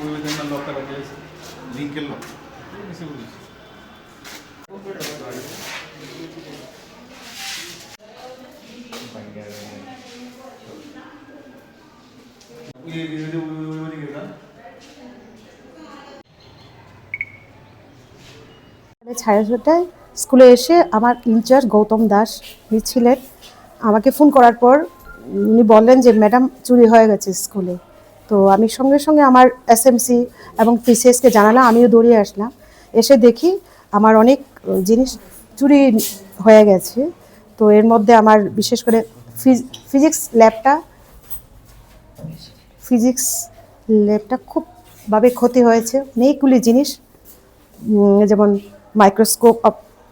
ওই విధంగా లోకల్ చేసి లింకెల్లో రిసీవ్ ఇది ఊరికి కదా সাড়ে ছটায় স্কুলে এসে আমার ইনচার্জ গৌতম দাস উনি ছিলেন আমাকে ফোন করার পর উনি বললেন যে ম্যাডাম চুরি হয়ে গেছে স্কুলে তো আমি সঙ্গে সঙ্গে আমার এসএমসি এবং পিসিএসকে জানালাম, আমিও দৌড়িয়ে আসলাম। এসে দেখি আমার অনেক জিনিস চুরি হয়ে গেছে। তো এর মধ্যে আমার বিশেষ করে ফিজিক্স ল্যাবটা ফিজিক্স ল্যাবটা খুবভাবে ক্ষতি হয়েছে। অনেকগুলি জিনিস যেমন microscope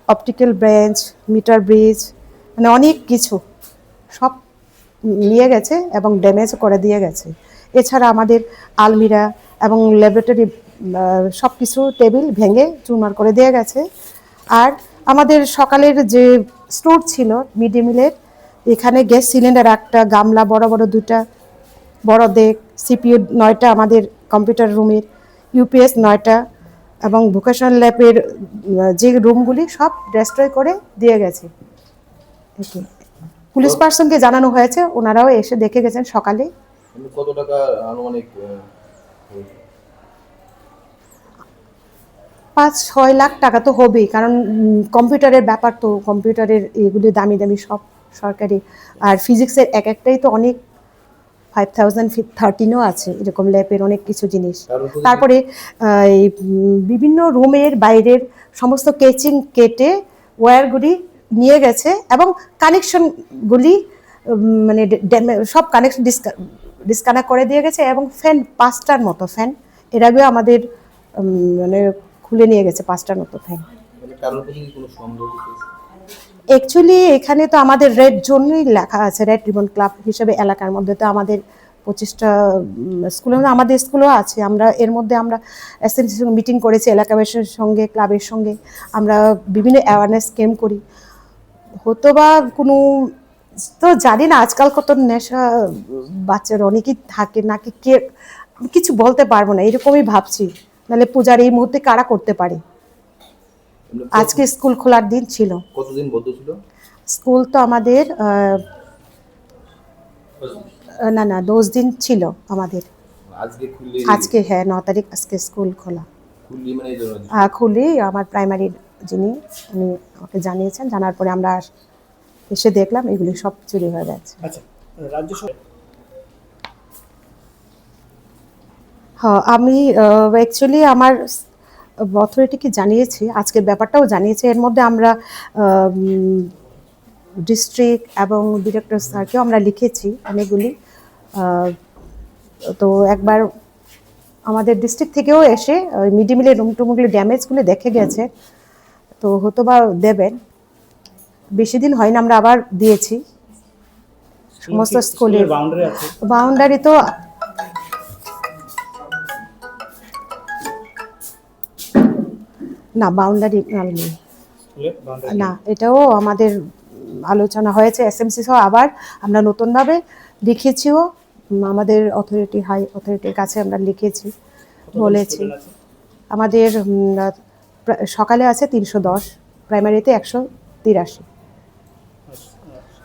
optical bench meter bridge মানে অনেক কিছু সব নিয়ে গেছে এবং ড্যামেজ করে দিয়ে গেছে। এছাড়া আমাদের আলমিরা এবং ল্যাবরেটরি সব কিছু টেবিল ভেঙে চুরমার করে দেওয়া গেছে। আর আমাদের সকালের যে স্টোর ছিল মিড ডে মিলের এখানে গ্যাস সিলিন্ডার একটা গামলা বড় বড় দুটা বড় দেক সিপিইউ নয়টা আমাদের কম্পিউটার রুমের ইউপিএস নয়টা এবং ভোকেশনাল ল্যাবের যে রুমগুলি সব ডেস্ট্রয় করে দিয়ে গেছে। পুলিশ পার্সনকে জানানো হয়েছে ওনারাও এসে দেখে গেছেন সকালে। কত টাকা আনুমানিক পাঁচ ছয় লাখ টাকা তো হবেই কারণ কম্পিউটারের ব্যাপার তো কম্পিউটারের এগুলি দামি দামি সব সরকারি। আর ফিজিক্সের এক একটাই তো অনেক ফাইভ থাউজেন্ড থার্টিনও আছে এরকম ল্যাবের অনেক কিছু জিনিস। তারপরে এই বিভিন্ন রুমের বাইরের সমস্ত কেচিং কেটে ওয়্যারগুলি নিয়ে গেছে এবং কানেকশনগুলি মানে সব কানেকশন ডিসকানেক্ট করে দিয়ে গেছে এবং ফ্যান পাঁচটার মতো ফ্যান এর আগেও আমাদের মানে খুলে নিয়ে গেছে পাঁচটার মতো ফ্যান মানে? অ্যাকচুয়ালি এখানে তো আমাদের রেড জোনই লেখা আছে রেড রিবন ক্লাব হিসেবে এলাকার মধ্যে তো আমাদের পঁচিশটা স্কুলে আমাদের স্কুলও আছে। আমরা এর মধ্যে আমরা এসএমসির সঙ্গে মিটিং করেছি এলাকাবাসীর সঙ্গে ক্লাবের সঙ্গে। আমরা বিভিন্ন অ্যাওয়ারনেস ক্যাম্প করি। হতো বা কোনো তো জানি না আজকাল কত নেশা বাচ্চার অনেকেই থাকে নাকি কে কিছু বলতে পারব না এরকমই ভাবছি। নাহলে পূজার এই মুহূর্তে কারা করতে পারে? আজকে স্কুল খোলার দিন ছিল। কতদিন বদ্ধ ছিল? স্কুল তো আমাদের না না দশ দিন ছিল আমাদের। আজকে হ্যাঁ ন তারিখ আজকে স্কুল খোলা। খুললি মানে খুলি আমার প্রাইমারি যিনি উনি আমাকে জানিয়েছেন জানার পরে আমরা এসে দেখলাম এগুলি সব চুরি হয়ে গেছে। আচ্ছা রাজ্য হ্যাঁ আমি অ্যাকচুয়ালি আমার অথরিটিকে জানিয়েছি আজকের ব্যাপারটাও জানিয়েছি। এর মধ্যে আমরা ডিস্ট্রিক্ট এবং ডিরেক্টর স্যারকেও আমরা লিখেছি অনেকগুলি। তো একবার আমাদের ডিস্ট্রিক্ট থেকেও এসে মিড ডে মিলের রুম টুমগুলি ড্যামেজগুলি দেখে গেছে। তো হতো বা দেবেন। বেশি দিন হয় না আমরা আবার দিয়েছি। সমস্ত স্কুলের বাউন্ডারি তো না বাউন্ডারি নেই। না এটাও আমাদের আলোচনা হয়েছে এসএমসি সহ আবার আমরা নতুনভাবে লিখেছিও আমাদের অথরিটি হাই অথরিটির কাছে আমরা লিখেছি বলেছি। আমাদের সকালে আছে তিনশো দশ প্রাইমারিতে একশো তিরাশি।